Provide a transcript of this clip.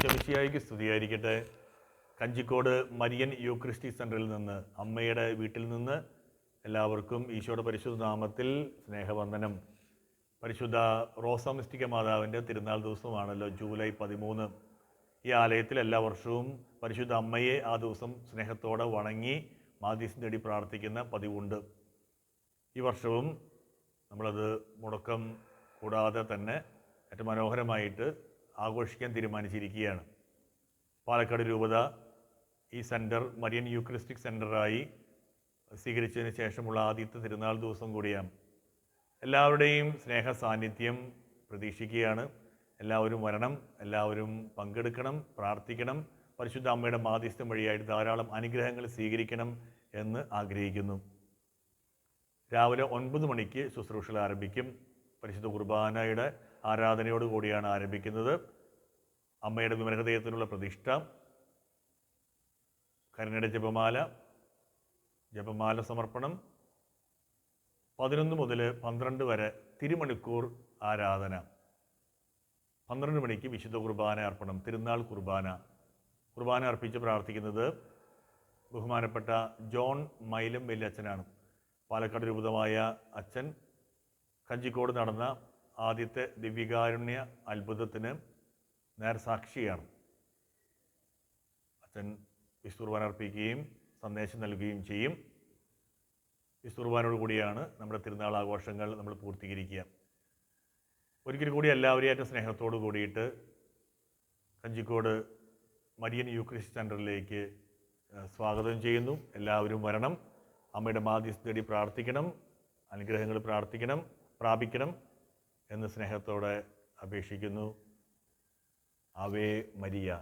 ഈശോമിശിയായിക്ക് സ്തുതിയായിരിക്കട്ടെ. കഞ്ചിക്കോട് മരിയൻ യൂക്രിസ്റ്റി സെന്ററിൽ നിന്ന് അമ്മയുടെ വീട്ടിൽ നിന്ന് എല്ലാവർക്കും ഈശോയുടെ പരിശുദ്ധ നാമത്തിൽ സ്നേഹവന്ദനം. പരിശുദ്ധ റോസാമിസ്റ്റിക്ക മാതാവിന്റെ തിരുനാൾ ദിവസമാണല്ലോ ജൂലൈ പതിമൂന്ന്. ഈ ആലയത്തിൽ എല്ലാ വർഷവും പരിശുദ്ധ അമ്മയെ ആ ദിവസം സ്നേഹത്തോടെ വണങ്ങി മാധ്യസ്ഥം തേടി പ്രാർത്ഥിക്കുന്ന പതിവുണ്ട്. ഈ വർഷവും നമ്മളത് മുടക്കം കൂടാതെ തന്നെ ഏറ്റവും മനോഹരമായിട്ട് ആഘോഷിക്കാൻ തീരുമാനിച്ചിരിക്കുകയാണ്. പാലക്കാട് രൂപത ഈ സെന്റർ മരിയൻ യൂക്രിസ്റ്റിക് സെന്ററായി സ്വീകരിച്ചതിന് ശേഷമുള്ള ആദ്യത്തെ തിരുനാൾ ദിവസം കൂടിയാണ്. എല്ലാവരുടെയും സ്നേഹ സാന്നിധ്യം പ്രതീക്ഷിക്കുകയാണ്. എല്ലാവരും വരണം എല്ലാവരും പങ്കെടുക്കണം പ്രാർത്ഥിക്കണം പരിശുദ്ധ അമ്മയുടെ മാധ്യസ്ഥം വഴിയായിട്ട് ധാരാളം അനുഗ്രഹങ്ങൾ സ്വീകരിക്കണം എന്ന് ആഗ്രഹിക്കുന്നു. രാവിലെ ഒൻപത് മണിക്ക് ശുശ്രൂഷകൾ ആരംഭിക്കും. പരിശുദ്ധ കുർബാനയുടെ ആരാധനയോട് കൂടിയാണ് ആരംഭിക്കുന്നത്. അമ്മയുടെ വിമരഹൃദയത്തിനുള്ള പ്രതിഷ്ഠ. കരുണയുടെ ജപമാല ജപമാല സമർപ്പണം. പതിനൊന്ന് മുതൽ പന്ത്രണ്ട് വരെ തിരുമണിക്കൂർ ആരാധന. പന്ത്രണ്ട് മണിക്ക് വിശുദ്ധ കുർബാന അർപ്പണം തിരുനാൾ കുർബാന. കുർബാന അർപ്പിച്ച് പ്രാർത്ഥിക്കുന്നത് ബഹുമാനപ്പെട്ട ജോൺ മൈലം വലിയച്ഛനാണ്. പാലക്കാട് രൂപതമായ അച്ഛൻ. കഞ്ചിക്കോട് നടന്ന ആദ്യത്തെ ദിവ്യകാരുണ്യ അത്ഭുതത്തിന് നേർസാക്ഷിയാണ് അച്ഛൻ വിസ്തുർബാന അർപ്പിക്കുകയും സന്ദേശം നൽകുകയും ചെയ്യും. വിസ്തുർബാനോട് കൂടിയാണ് നമ്മുടെ തിരുനാൾ ആഘോഷങ്ങൾ നമ്മൾ പൂർത്തീകരിക്കുക. ഒരിക്കൽ കൂടി എല്ലാവരെയും ഏറ്റവും സ്നേഹത്തോട് കൂടിയിട്ട് കഞ്ചിക്കോട് മരിയൻ യൂക്രിസ്റ്റ് സെന്ററിലേക്ക് സ്വാഗതം ചെയ്യുന്നു. എല്ലാവരും വരണം. അമ്മയുടെ മാധ്യസ്ഥ തേടി പ്രാർത്ഥിക്കണം. അനുഗ്രഹങ്ങൾ പ്രാർത്ഥിക്കണം. പ്രാപിക്കണം. എന്ന് സ്നേഹത്തോടെ അപേക്ഷിക്കുന്നു. അവേ മരിയ.